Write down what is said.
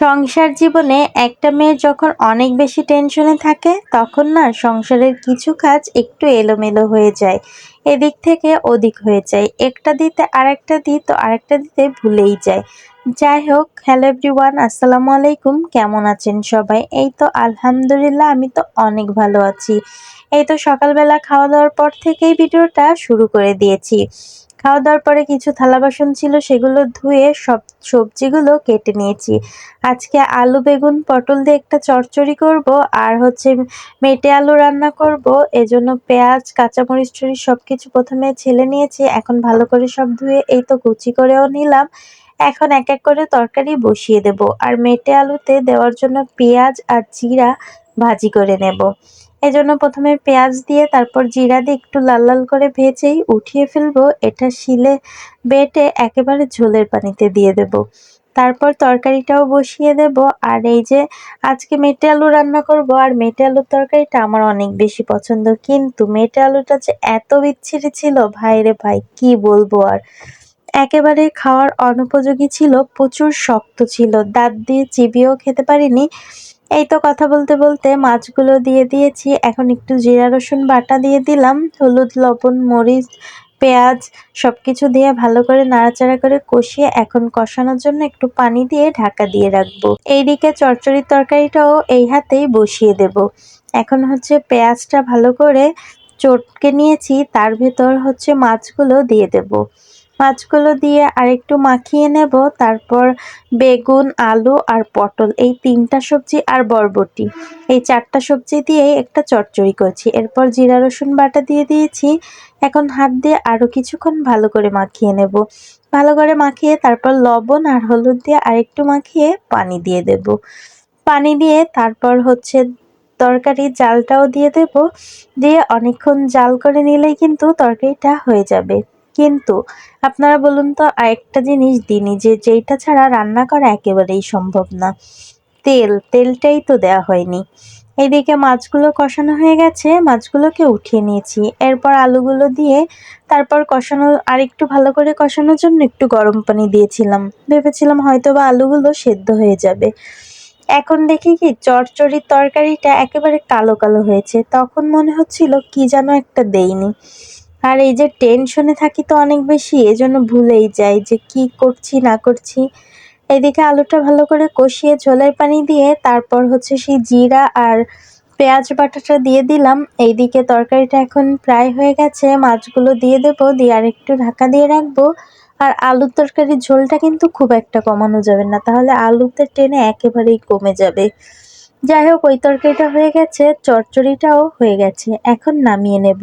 সংসার জীবনে একটা মেয়ে যখন অনেক বেশি টেনশনে থাকে, তখন না সংসারের কিছু কাজ একটু এলোমেলো হয়ে যায়। এদিক থেকে ওদিক হয়ে যায়। একটা দিতে আরেকটা দিই তো আরেকটা দিতে ভুলেই যায়। যাই হোক হ্যালো এভরিওয়ান আসসালামু আলাইকুম। কেমন আছেন সবাই? এই তো আলহামদুলিল্লাহ, আমি তো অনেক ভালো আছি। এই তো সকালবেলা খাওয়া দাওয়ার পর থেকেই ভিডিওটা শুরু করে দিয়েছি। খাওয়া দাওয়ার পরে কিছু থালা বাসন ছিল, সেগুলো ধুয়ে সব সবজিগুলো কেটে নিয়েছি। আজকে আলু, বেগুন, পটল দিয়ে একটা চচ্চড়ি করব, আর হচ্ছে মেটে আলু রান্না করব। এজন্য পেঁয়াজ, কাঁচামরিচ টরিচ সব কিছু প্রথমে ছেলে নিয়েছি, এখন ভালো করে সব ধুয়ে এই তো কুচি করেও নিলাম। এখন এক এক করে তরকারি বসিয়ে দেব, আর মেটে আলুতে দেওয়ার জন্য পেঁয়াজ আর জিরা ভাজি করে নেব। এজন্য প্রথমে পেঁয়াজ দিয়ে, তারপর জিরা দিয়ে একটু লাল লাল করে ভেজেই উঠিয়ে ফেলব। এটা শিলে বেটে একেবারে ঝোলের পানিতে দিয়ে দেব। তারপর তরকারিটাও বসিয়ে দেব। আর এই যে আজকে মেটে আলু রান্না করব, আর মেটে আলুর তরকারিটা আমার অনেক বেশি পছন্দ। কিন্তু মেটে আলুটা যে এত বিচ্ছিরি ছিল ভাই রে ভাই, কি বলব আর? একেবারে খাওয়ার অনুপযোগী ছিল, প্রচুর শক্ত ছিল। দাঁত দিয়ে চিবিয়েও খেতে পারিনি। এই তো কথা বলতে বলতে মাছগুলো দিয়ে দিয়েছি। এখন একটু জিরা, রসুন বাটা দিয়ে দিলাম। হলুদ, লবণ, মরিচ, পেঁয়াজ সব কিছু দিয়ে ভালো করে নাড়াচাড়া করে কষিয়ে এখন কষানোর জন্য একটু পানি দিয়ে ঢাকা দিয়ে রাখব। এইদিকে চচ্চড়ির তরকারিটাও এই হাতেই বসিয়ে দেব। এখন হচ্ছে পেঁয়াজটা ভালো করে চটকে নিয়েছি। তার ভেতর হচ্ছে মাছগুলো দিয়ে দেব। মাছগুলো দিয়ে আরেকটু মাখিয়ে নেব, তারপর বেগুন, আলু আর পটল। এই তিনটা সবজি আর বরবটি। এই চারটা সবজি দিয়েই একটা চচ্চড়ি করছি। এরপর জিরা, রসুন বাটা দিয়ে দিয়েছি। এখন হাত দিয়ে আরও কিছুক্ষণ ভালো করে মাখিয়ে নেব। ভালো করে মাখিয়ে তারপর লবণ আর হলুদ দিয়ে আরেকটু মাখিয়ে পানি দিয়ে দেব। পানি দিয়ে তারপর হচ্ছে তরকারির জালটাও দিয়ে দেব। দিয়ে অনেকক্ষণ জাল করে নিলেই কিন্তু তরকারিটা হয়ে যাবে। কিন্তু আপনারা বলুন তো, আরেকটা জিনিস দিনই যে যেইটা ছাড়া রান্না করা একেবারেই সম্ভব না। তেল, তেলটাই তো দেওয়া হয়নি। এইদিকে মাছগুলো কষানো হয়ে গেছে, মাছগুলোকে উঠিয়ে নিয়েছি। এরপর আলুগুলো দিয়ে তারপর কষানো আর একটু ভালো করে কষানোর জন্য একটু গরম পানি দিয়েছিলাম। ভেবেছিলাম হয়তো বা আলুগুলো সেদ্ধ হয়ে যাবে। এখন দেখি কি, চরচড়ির তরকারিটা একেবারে কালো কালো হয়েছে। তখন মনে হচ্ছিল কি যেন একটা দেইনি। আর এই যে টেনশনে থাকি তো অনেক বেশি, এজন্য ভুলেই যাই যে কি করছি, না করছি। এদিকে আলুটা ভালো করে কষিয়ে ঝোলের পানি দিয়ে তারপর হচ্ছে সেই জিরা আর পেঁয়াজ বাটাটা দিয়ে দিলাম। এইদিকে তরকারিটা এখন প্রায় হয়ে গেছে, মাছগুলো দিয়ে দেবো, দিয়ে আর একটু ঢাকা দিয়ে রাখব। আর আলুর তরকারির ঝোলটা কিন্তু খুব একটা কমানো যাবে না, তাহলে আলুতে টেনে একেবারেই কমে যাবে। যাই হোক, ওই তরকারিটা হয়ে গেছে চচ্চড়িটাও হয়ে গেছে, এখন নামিয়ে নেব।